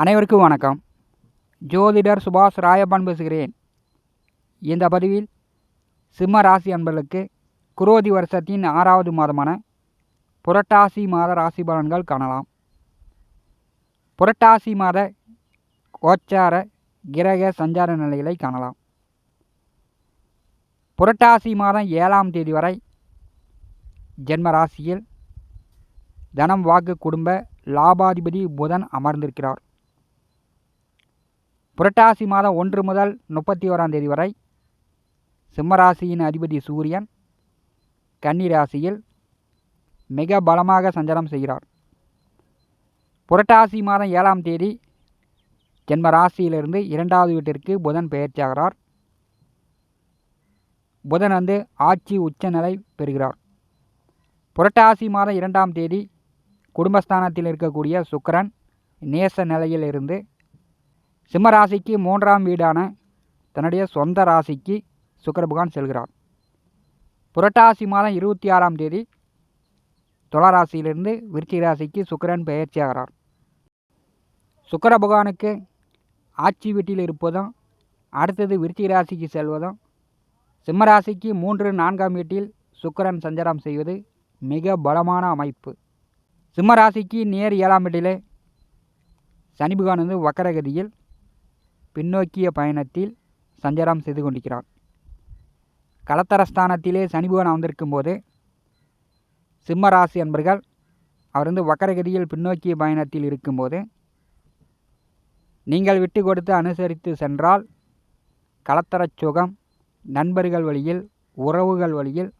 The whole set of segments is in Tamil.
அனைவருக்கும் வணக்கம். ஜோதிடர் சுபாஷ் ராயப்பன் பேசுகிறேன். இந்த பதிவில் சிம்ம ராசி அன்பர்களுக்கு குரோதி வருஷத்தின் ஆறாவது மாதமான புரட்டாசி மாத ராசி பலன்கள் காணலாம். புரட்டாசி மாத கோச்சார கிரக சஞ்சார நிலைகளை காணலாம். புரட்டாசி மாதம் ஏழாம் தேதி வரை ஜென்ம ராசியில் தனம் வாக்கு குடும்ப லாபாதிபதி புதன் அமர்ந்திருக்கிறார். புரட்டாசி மாதம் ஒன்று முதல் முப்பத்தி ஓராம் தேதி வரை சிம்மராசியின் அதிபதி சூரியன் கன்னி ராசியில் மிக பலமாக சஞ்சாரம் செய்கிறார். புரட்டாசி மாதம் ஏழாம் தேதி ஜென்ம ராசியிலிருந்து இரண்டாவது வீட்டிற்கு புதன் பெயர்ச்சியாகிறார். புதன் வந்து ஆட்சி உச்ச நிலை பெறுகிறார். புரட்டாசி மாதம் இரண்டாம் தேதி குடும்பஸ்தானத்தில் இருக்கக்கூடிய சுக்கரன் நேச நிலையில் இருந்து சிம்ம ராசிக்கு மூன்றாம் வீடான தன்னுடைய சொந்த ராசிக்கு சுக்கர பகவான் செல்கிறார். புரட்டாசி மாதம் இருபத்தி ஆறாம் தேதி துளராசியிலிருந்து விருச்சி ராசிக்கு சுக்கரன் பயிற்சியாகிறார் சுக்கர பகவானுக்கு ஆட்சி வீட்டில் இருப்பதும் அடுத்தது விருச்சி ராசிக்கு செல்வதும் சிம்மராசிக்கு மூன்று நான்காம் வீட்டில் சுக்கரன் சஞ்சாரம் செய்வது மிக பலமான அமைப்பு. சிம்மராசிக்கு நேர் ஏழாம் வீட்டிலே சனி பகவான் வந்து வக்கரகதியில் பின்னோக்கிய பயணத்தில் சஞ்சாரம் செய்து கொண்டிருக்கிறார். கலத்தரஸ்தானத்திலே சனி பகவான் வந்திருக்கும் போது சிம்ம ராசி அன்பர்கள் அவர் வந்து வக்கரகதியில் பின்னோக்கிய பயணத்தில் இருக்கும்போது நீங்கள் விட்டு கொடுத்து அனுசரித்து சென்றால் கலத்தரச் சுகம் நண்பர்கள் வழியில் உறவுகள் வழியில்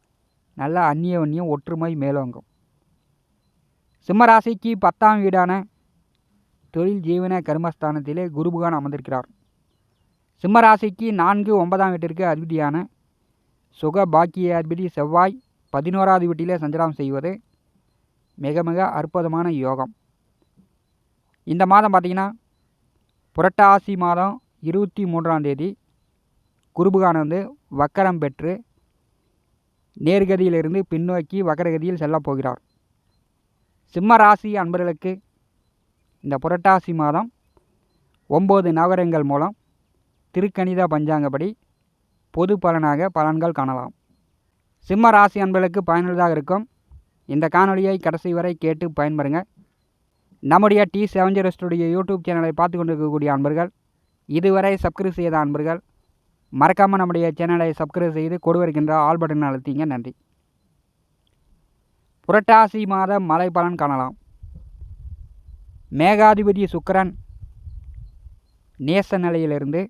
நல்ல அந்நியவன்யம் ஒற்றுமை மேலோங்கும். சிம்மராசிக்கு பத்தாம் வீடான தொழில் ஜீவன கர்மஸ்தானத்திலே குருபகான் அமர்ந்திருக்கிறார். சிம்மராசிக்கு நான்கு ஒன்பதாம் வீட்டிற்கு அதிபதியான சுக பாக்கிய அதிபதி செவ்வாய் பதினோராவது வீட்டிலே சஞ்சலம் செய்வது மிக மிக அற்புதமான யோகம். இந்த மாதம் பார்த்திங்கன்னா புரட்டாசி மாதம் இருபத்தி மூன்றாம் தேதி குருபுகான் வந்து வக்கரம் பெற்று நேர்கதியிலிருந்து பின்னோக்கி வக்கரகதியில் செல்லப் போகிறார். சிம்ம ராசி அன்பர்களுக்கு இந்த புரட்டாசி மாதம் ஒம்பது நவகரங்கள் மூலம் திருக்கணித பஞ்சாங்கப்படி பொது பலனாக பலன்கள் காணலாம். சிம்ம ராசி அன்பர்களுக்கு பயனுள்ளதாக இருக்கும். இந்த காணொலியை கடைசி வரை கேட்டு பயன்பெறுங்க நம்முடைய T seven zero studio YouTube சேனலை பார்த்து கொண்டிருக்கக்கூடிய அன்பர்கள் இதுவரை சப்ஸ்கிரைப் செய்த அன்பர்கள் மறக்காமல் நம்முடைய சேனலை சப்ஸ்கிரைப் செய்து கொடுவருக்கின்ற ஆல் பட்டன் அழுத்திங்க. நன்றி. புரட்டாசி மாத மலை பலன் காணலாம். மேகாதிபதி சுக்கரன் நேச நிலையிலிருந்து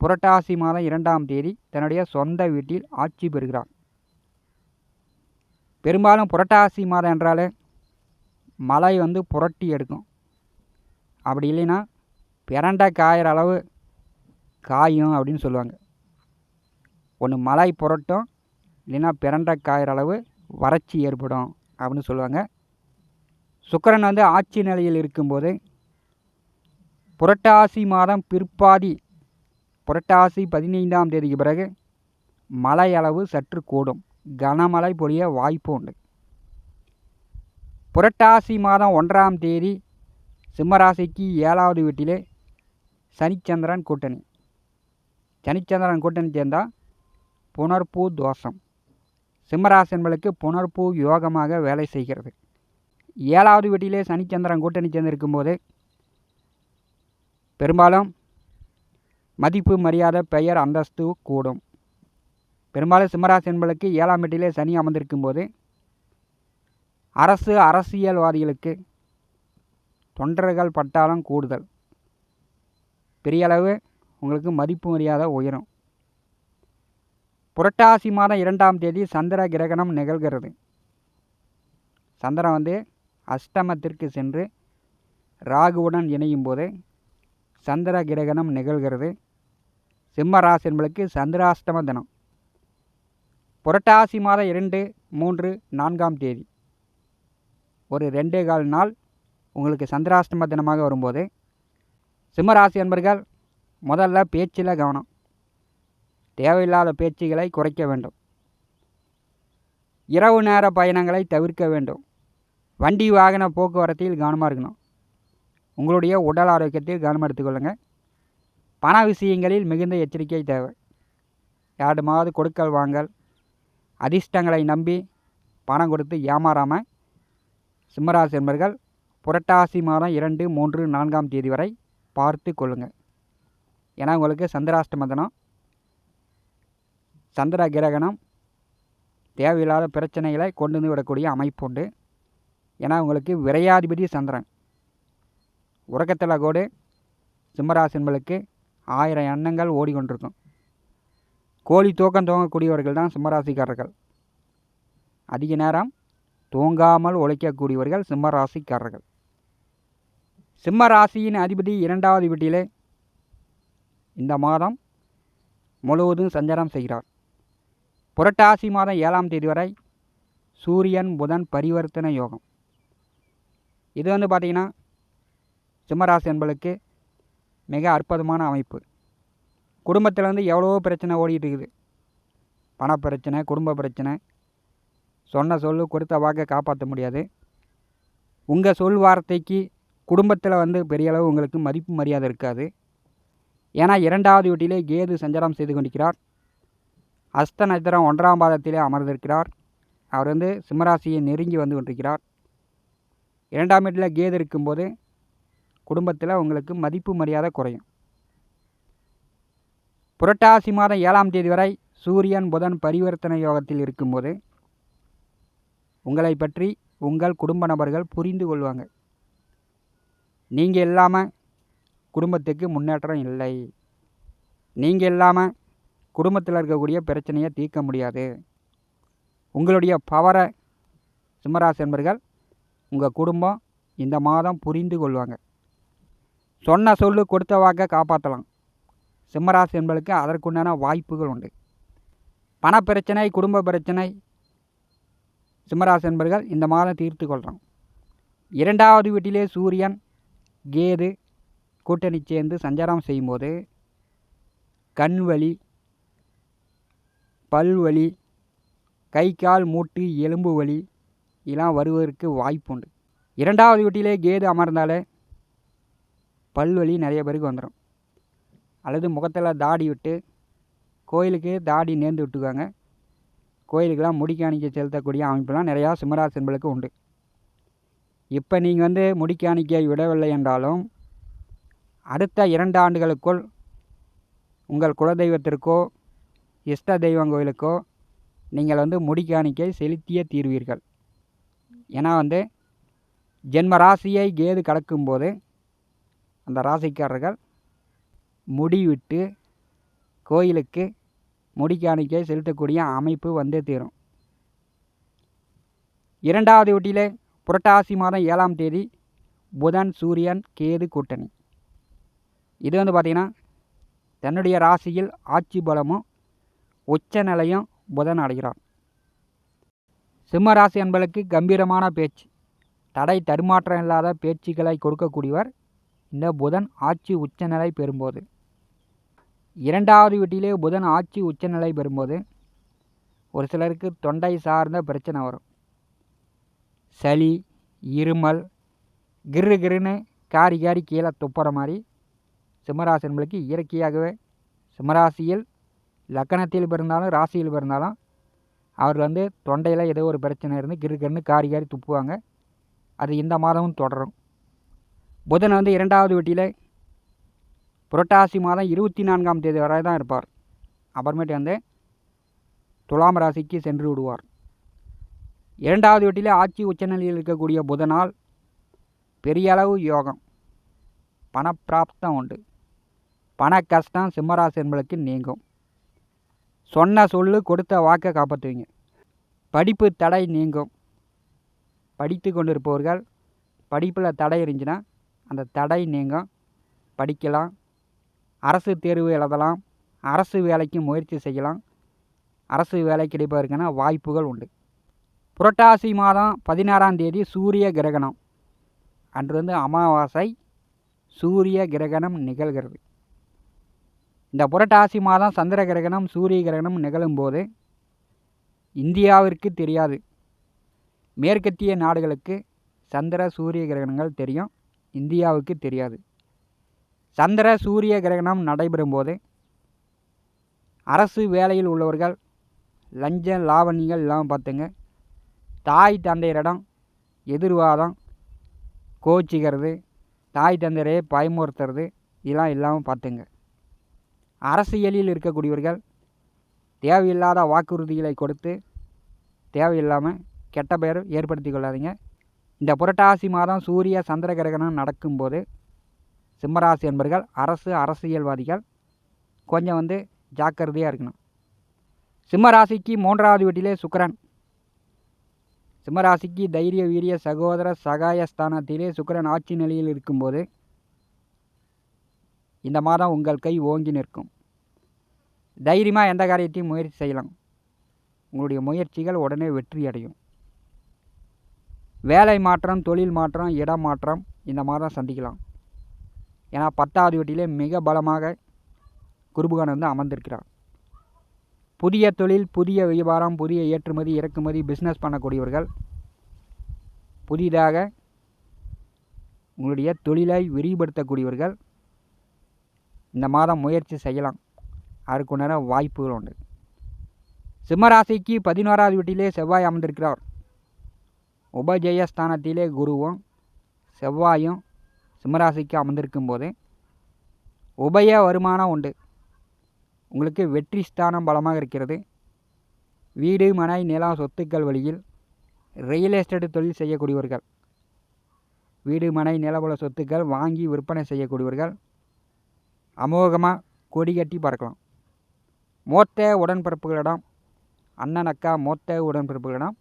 புரட்டாசி மாதம் இரண்டாம் தேதி தன்னுடைய சொந்த வீட்டில் ஆட்சி பெறுகிறார். பெரும்பாலும் புரட்டாசி மாதம் என்றாலே மழை வந்து புரட்டி எடுக்கும். அப்படி இல்லைன்னா பிறண்ட காயிற அளவு காயும் அப்படின்னு சொல்லுவாங்க. ஒன்று மழை புரட்டும் இல்லைன்னா பிறண்ட காயிற அளவு வறட்சி ஏற்படும் அப்படின்னு சொல்லுவாங்க. சுக்கரன் வந்து ஆட்சி நிலையில் இருக்கும்போது புரட்டாசி மாதம் பிற்பாதி புரட்டாசி பதினைந்தாம் தேதிக்கு பிறகு மழை அளவு சற்று கூடும். கனமழை பொழிய வாய்ப்பு உண்டு. புரட்டாசி மாதம் ஒன்றாம் தேதி சிம்மராசிக்கு ஏழாவது வீட்டிலே சனிச்சந்திரன் கூட்டணி. சனிச்சந்திரன் கூட்டணி சேர்ந்தால் புனர்பூ தோஷம். சிம்மராசி என்பளுக்கு புனர்பூ யோகமாக வேலை செய்கிறது. ஏழாவது வீட்டிலே சனிச்சந்திரன் கூட்டணி சேர்ந்திருக்கும் போது பெரும்பாலும் மதிப்பு மரியாதை பெயர் அந்தஸ்து கூடும். பெரும்பாலும் சிம்மராசி என்பளுக்கு ஏழாம் வீட்டிலே சனி அமர்ந்திருக்கும் போது அரசு அரசியல்வாதிகளுக்கு தொண்டர்கள் பட்டாளம் கூடுதல். பெரிய அளவு உங்களுக்கு மதிப்பு மரியாதை உயரும். புரட்டாசி மாதம் இரண்டாம் தேதி சந்திர கிரகணம் நிகழ்கிறது. சந்திரன் வந்து அஷ்டமத்திற்கு சென்று ராகுவுடன் இணையும் போது சந்திர கிரகணம் நிகழ்கிறது. சிம்ம ராசி என்பளுக்கு சந்திராஷ்டம தினம். புரட்டாசி மாதம் இரண்டு மூன்று நான்காம் தேதி. ஒரு ரெண்டே கால் நாள் உங்களுக்கு சந்திராஷ்டம தினமாக வரும்போது சிம்மராசி அன்பர்கள் முதல்ல பேச்சில் கவனம். தேவையில்லாத பேச்சுகளை குறைக்க வேண்டும். இரவு நேர பயணங்களை தவிர்க்க வேண்டும். வண்டி வாகன போக்குவரத்தில் கவனமாக இருக்கணும். உங்களுடைய உடல் ஆரோக்கியத்தில் கவனம் எடுத்துக்கொள்ளுங்கள் பண விஷயங்களில் மிகுந்த எச்சரிக்கை தேவை. யாருமாவது கொடுக்கல் வாங்கல் அதிர்ஷ்டங்களை நம்பி பணம் கொடுத்து ஏமாறாமல் சிம்மராசி என்பர்கள் புரட்டாசி மாதம் இரண்டு மூன்று நான்காம் தேதி வரை பார்த்து கொள்ளுங்கள் ஏன்னா உங்களுக்கு சந்திராஷ்டம தினம். சந்திர கிரகணம் தேவையில்லாத பிரச்சனைகளை கொண்டு வந்து விடக்கூடிய அமைப்பு உண்டு. ஏன்னா உங்களுக்கு விரையாதிபதி சந்திரன். உறக்கத்தில் கூட சிம்மராசி என்பளுக்கு ஆயிரம் எண்ணங்கள் ஓடிக்கொண்டிருக்கும். கோழி தூக்கம் தூங்கக்கூடியவர்கள் தான் சிம்மராசிக்காரர்கள். அதிக நேரம் தூங்காமல் உழைக்கக்கூடியவர்கள் சிம்மராசிக்காரர்கள். சிம்ம ராசியின் அதிபதி இரண்டாவது வீட்டிலே இந்த மாதம் முழுவதும் சஞ்சாரம் செய்கிறார். புரட்டாசி மாதம் ஏழாம் தேதி வரை சூரியன் புதன் பரிவர்த்தனை யோகம். இது வந்து பார்த்திங்கன்னா சிம்மராசி என்பளுக்கு மிக அற்புதமான அமைப்பு. குடும்பத்தில் வந்து எவ்வளவோ பிரச்சனை ஓடிட்டு இருக்குது பணப்பிரச்சனை குடும்ப பிரச்சனை. சொன்ன சொல்லு கொடுத்த வாக்கை காப்பாற்ற முடியாது. உங்கள் சொல் வார்த்தைக்கு குடும்பத்தில் வந்து பெரிய அளவு உங்களுக்கு மதிப்பு மரியாதை இருக்காது. ஏன்னா இரண்டாவது வீட்டிலே கேது சஞ்சாரம் செய்து கொண்டிருக்கிறார். அஸ்த நட்சத்திரம் ஒன்றாம் பாதத்திலே அமர்ந்திருக்கிறார். அவர் வந்து சிம்மராசியை நெருங்கி வந்து கொண்டிருக்கிறார். இரண்டாம் வீட்டில் கேது இருக்கும்போது குடும்பத்தில் உங்களுக்கு மதிப்பு மரியாதை குறையும். புரட்டாசி மாதம் ஏழாம் தேதி வரை சூரியன் புதன் பரிவர்த்தனை யோகத்தில் இருக்கும்போது உங்களை பற்றி உங்கள் குடும்ப நபர்கள் புரிந்து கொள்வாங்க. நீங்கள் இல்லாமல் குடும்பத்துக்கு முன்னேற்றம் இல்லை. நீங்கள் இல்லாமல் குடும்பத்தில் இருக்கக்கூடிய பிரச்சனையை தீர்க்க முடியாது. உங்களுடைய பவரை சிம்மராசி என்பர்கள் உங்கள் குடும்பம் இந்த மாதம் புரிந்து கொள்வாங்க. சொன்ன சொல்லு கொடுத்த வாக்கை காப்பாற்றலாம் சிம்மராசி என்பளுக்கு அதற்குண்டான வாய்ப்புகள் உண்டு. பணப்பிரச்சனை குடும்ப பிரச்சனை சிம்மராசி என்பர்கள் இந்த மாதம் தீர்த்து கொள்கிறோம் இரண்டாவது வீட்டிலே சூரியன் கேது கூட்டணி சேர்ந்து சஞ்சாரம் செய்யும்போது கண் வலி பல்வலி கை கால் மூட்டு எலும்பு வலி இதெல்லாம் வருவதற்கு வாய்ப்பு உண்டு இரண்டாவது வீட்டிலே கேது அமர்ந்தாலே பல்வலி நிறைய பேருக்கு வந்துடும் அல்லது முகத்தில் தாடி விட்டு கோயிலுக்கு தாடி நேர்ந்து விட்டுக்குவாங்க. கோயிலுக்கெல்லாம் முடிக்காணிக்க செலுத்தக்கூடிய அமைப்பெல்லாம் நிறையா சிம்மராசி உண்டு. இப்போ நீங்கள் வந்து முடிக்காணிக்கை விடவில்லை என்றாலும் அடுத்த இரண்டு ஆண்டுகளுக்குள் உங்கள் குலதெய்வத்திற்கோ இஷ்ட தெய்வம் கோயிலுக்கோ நீங்கள் வந்து முடிக்காணிக்கை செலுத்திய தீர்வீர்கள். ஏன்னா வந்து ஜென்ம ராசியை கேது கடக்கும்போது அந்த ராசிக்காரர்கள் முடிவிட்டு கோயிலுக்கு முடிக்காணிக்கை செலுத்தக்கூடிய அமைப்பு வந்தே தீரும். இரண்டாவது வீட்டிலே புரட்டாசி மாதம் ஏழாம் தேதி புதன் சூரியன் கேது கூட்டணி. இது வந்து பார்த்திங்கன்னா தன்னுடைய ராசியில் ஆட்சி பலமும் உச்ச நிலையும் புதன் அடைகிறார். சிம்ம ராசி என்பதற்கு கம்பீரமான பேச்சு. தடை தடுமாற்றம் இல்லாத பேச்சுக்களை கொடுக்கக்கூடியவர் இந்த புதன் ஆட்சி உச்சநிலை பெறும்போது. இரண்டாவது வீட்டிலே புதன் ஆட்சி உச்சநிலை பெறும்போது ஒரு சிலருக்கு தொண்டை சார்ந்த பிரச்சனை வரும். சளி இருமல் கிரு கிருன்னு காரி காரி கீழே துப்புற மாதிரி சிம்மராசி நம்மளுக்கு இயற்கையாகவே சிம்மராசியில் லக்கணத்தில் பிறந்தாலும் ராசியில் பிறந்தாலும் அவர் வந்து தொண்டையில் ஏதோ ஒரு பிரச்சனை இருந்து கிரு கிருன்னு காரி காரி துப்புவாங்க. அது இந்த மாதமும் தொடரும். புதன் வந்து இரண்டாவது வீட்டில் புரட்டாசி மாதம் இருபத்தி நான்காம் தேதி வரை தான் இருப்பார். அப்புறமேட்டு வந்து துலாம் ராசிக்கு சென்று விடுவார். இரண்டாவது வீட்டில் ஆட்சி உச்சநிலையில் இருக்கக்கூடிய புதனால் பெரிய அளவு யோகம் பணப்பிராப்தம் உண்டு. பண கஷ்டம் சிம்மராசி என்பளுக்கு நீங்கும். சொன்ன சொல்லு கொடுத்த வாக்கை காப்பாற்றுவீங்க. படிப்பு தடை நீங்கும். படித்து கொண்டிருப்பவர்கள் படிப்பில் தடை இருந்துச்சுன்னா அந்த தடை நீங்கும். படிக்கலாம். அரசு தேர்வு எழுதலாம். அரசு வேலைக்கு முயற்சி செய்யலாம். அரசு வேலை கிடைப்பதற்கான வாய்ப்புகள் உண்டு. புரட்டாசி மாதம் பதினாறாம் தேதி சூரிய கிரகணம். அன்று வந்து அமாவாசை சூரிய கிரகணம் நிகழ்கிறது. இந்த புரட்டாசி மாதம் சந்திர கிரகணம் சூரிய கிரகணம் நிகழும்போது இந்தியாவிற்கு தெரியாது. மேற்கத்திய நாடுகளுக்கு சந்திர சூரிய கிரகணங்கள் தெரியும். இந்தியாவுக்கு தெரியாது. சந்திர சூரிய கிரகணம் நடைபெறும் போது அரசு வேலையில் உள்ளவர்கள் லஞ்ச லாவணிகள் இல்லாமல் பார்த்துங்க. தாய் தந்தையரிடம் எதிர்வாதம் கோச்சிக்கிறது தாய் தந்தையரை பயமுறுத்துறது இதெல்லாம் இல்லாமல் பார்த்துங்க. அரசியலில் இருக்கக்கூடியவர்கள் தேவையில்லாத வாக்குறுதிகளை கொடுத்து தேவையில்லாமல் கெட்ட பெயர் ஏற்படுத்தி கொள்ளாதீங்க. இந்த புரட்டாசி மாதம் சூரிய சந்திர கிரகணம் நடக்கும்போது சிம்மராசி என்பர்கள் அரசு அரசியல்வாதிகள் கொஞ்சம் வந்து ஜாக்கிரதையாக இருக்கணும். சிம்மராசிக்கு மூன்றாவது வீட்டிலே சுக்கரன். சிம்மராசிக்கு தைரிய வீரிய சகோதர சகாயஸ்தானத்திலே சுக்கரன் ஆட்சி நிலையில் இருக்கும்போது இந்த மாதம் உங்கள் கை ஓங்கி நிற்கும். தைரியமாக எந்த காரியத்தையும் முயற்சி செய்யலாம். உங்களுடைய முயற்சிகள் உடனே வெற்றி அடையும் வேலை மாற்றம் தொழில் மாற்றம் இடம் மாற்றம் இந்த மாதம் சந்திக்கலாம். ஏன்னா பத்தாவது வீட்டிலே மிக பலமாக குருபுகான் வந்து அமர்ந்திருக்கிறார். புதிய தொழில் புதிய வியாபாரம் புதிய ஏற்றுமதி இறக்குமதி பிஸ்னஸ் பண்ணக்கூடியவர்கள் புதிதாக உங்களுடைய தொழிலை விரிவுபடுத்தக்கூடியவர்கள் இந்த மாதம் முயற்சி செய்யலாம். அதுக்குண்டான வாய்ப்புகள் உண்டு. சிம்மராசிக்கு பதினோராவது வீட்டிலே செவ்வாய் அமர்ந்திருக்கிறார். உபஜெயஸ்தானத்திலே குருவும் செவ்வாயும் சிம்மராசிக்கு அமர்ந்திருக்கும் போது உபய வருமானம் உண்டு. உங்களுக்கு வெற்றி ஸ்தானம் பலமாக இருக்கிறது. வீடு மனை நிலம் சொத்துக்கள் வழியில் ரியல் எஸ்டேட் தொழில் செய்யக்கூடியவர்கள் வீடு மனை நிலபல சொத்துக்கள் வாங்கி விற்பனை செய்யக்கூடியவர்கள் அமோகமாக கொடி கட்டி பறக்கலாம். மூத்த உடன்பிறப்புகளிடம் அண்ணன் அக்கா மூத்த உடன்பிறப்புகளிடம்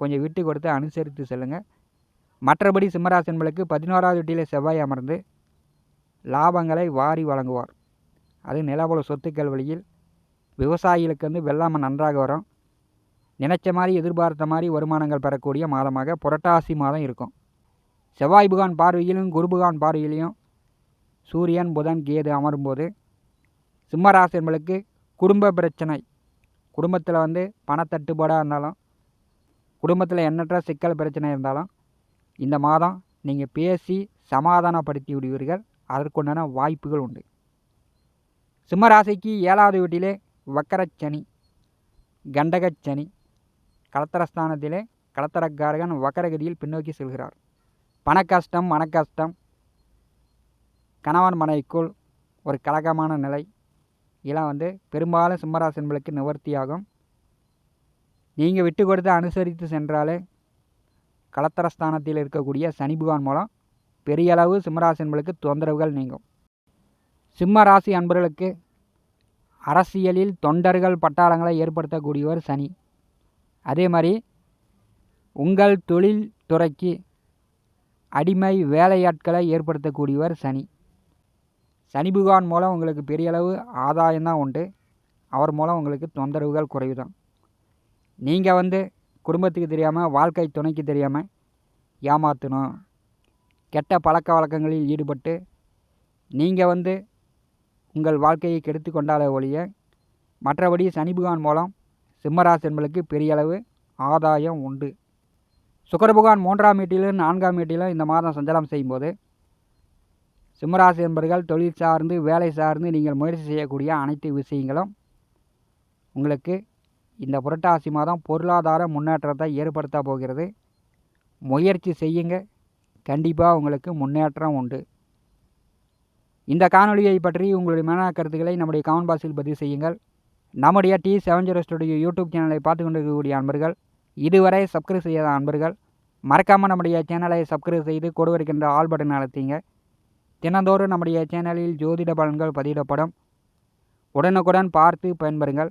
கொஞ்சம் விட்டு கொடுத்து அனுசரித்து செல்லுங்கள் மற்றபடி சிம்மராசன்களுக்கு பதினோராவது வீட்டிலே செவ்வாய் அமர்ந்து லாபங்களை வாரி வழங்குவார். அது நிலபல சொத்துக்கள் வழியில் விவசாயிகளுக்கு வந்து வெள்ளாமை நன்றாக வரும். நினைச்ச மாதிரி எதிர்பார்த்த மாதிரி வருமானங்கள் பெறக்கூடிய மாதமாக புரட்டாசி மாதம் இருக்கும். செவ்வாய் புகான் பார்வையிலும் குருபுகான் பார்வையிலையும் சூரியன் புதன் கேது அமரும்போது சிம்மராசி என்பளுக்கு குடும்ப பிரச்சனை. குடும்பத்தில் வந்து பணத்தட்டுப்பாடாக இருந்தாலும் குடும்பத்தில் எண்ணற்ற சிக்கல் பிரச்சனை இருந்தாலும் இந்த மாதம் நீங்கள் பேசி சமாதானப்படுத்தி விடுவீர்கள் அதற்குண்டான வாய்ப்புகள் உண்டு. சிம்மராசிக்கு ஏழாவது வீட்டிலே வக்கரச்சனி கண்டகச்சனி கலத்தரஸ்தானத்திலே கலத்தரக்காரகன் வக்கரகதியில் பின்னோக்கி செல்கிறார். பணக்கஷ்டம் மனக்கஷ்டம் கணவன் மனைவிக்குள் ஒரு கலகமான நிலை. இதெல்லாம் வந்து பெரும்பாலும் சிம்மராசி என்பளுக்கு நிவர்த்தியாகும். நீங்கள் விட்டு கொடுத்து அனுசரித்து சென்றாலே கலத்தரஸ்தானத்தில் இருக்கக்கூடிய சனி பகவான் மூலம் பெரிய அளவு சிம்மராசி என்பளுக்கு தொந்தரவுகள் நீங்கும். சிம்ம ராசி அன்பர்களுக்கு அரசியலில் தொண்டர்கள் பட்டாளங்களை ஏற்படுத்தக்கூடியவர் சனி. அதே மாதிரி உங்கள் தொழில் துறைக்கு அடிமை வேலையாட்களை ஏற்படுத்தக்கூடியவர் சனி. சனி பகவான் மூலம் உங்களுக்கு பெரிய அளவு ஆதாயம்தான் உண்டு. அவர் மூலம் உங்களுக்கு தொந்தரவுகள் குறைவு தான் நீங்கள் வந்து குடும்பத்துக்கு தெரியாமல் வாழ்க்கை துணைக்கு தெரியாமல் ஏமாற்றணும் கெட்ட பழக்க வழக்கங்களில் ஈடுபட்டு நீங்கள் வந்து உங்கள் வாழ்க்கையை கெடுத்து கொண்டாலே ஒழிய மற்றபடி சனி புகான் மூலம் சிம்மராசி என்பளுக்கு பெரிய அளவு ஆதாயம் உண்டு. சுக்கரபுகான் மூன்றாம் வீட்டிலும் நான்காம் வீட்டிலும் இந்த மாதம் சஞ்சலம் செய்யும்போது சிம்மராசி என்பர்கள் தொழில் சார்ந்து வேலை சார்ந்து நீங்கள் முயற்சி செய்யக்கூடிய அனைத்து விஷயங்களும் உங்களுக்கு இந்த புரட்டாசி மாதம் பொருளாதார முன்னேற்றத்தை ஏற்படுத்த போகிறது. முயற்சி செய்யுங்க. கண்டிப்பாக உங்களுக்கு முன்னேற்றம் உண்டு. இந்த காணொலியை பற்றி உங்களுடைய மன கருத்துக்களை நம்முடைய கமெண்ட் பாக்ஸில் பதிவு செய்யுங்கள். நம்முடைய T seven zero studio YouTube சேனலை பார்த்து கொண்டிருக்கக்கூடிய அன்பர்கள் இதுவரை சப்ஸ்கிரைப் செய்யாத அன்பர்கள் மறக்காமல் நம்முடைய சேனலை சப்ஸ்கிரைப் செய்து கொடுவருக்கின்ற ஆல் பட்டன் அழுத்திங்க. தினந்தோறும் நம்முடைய சேனலில் ஜோதிட பலன்கள் பதிவிடப்படும். உடனுக்குடன் பார்த்து பயன்பெறுங்கள்.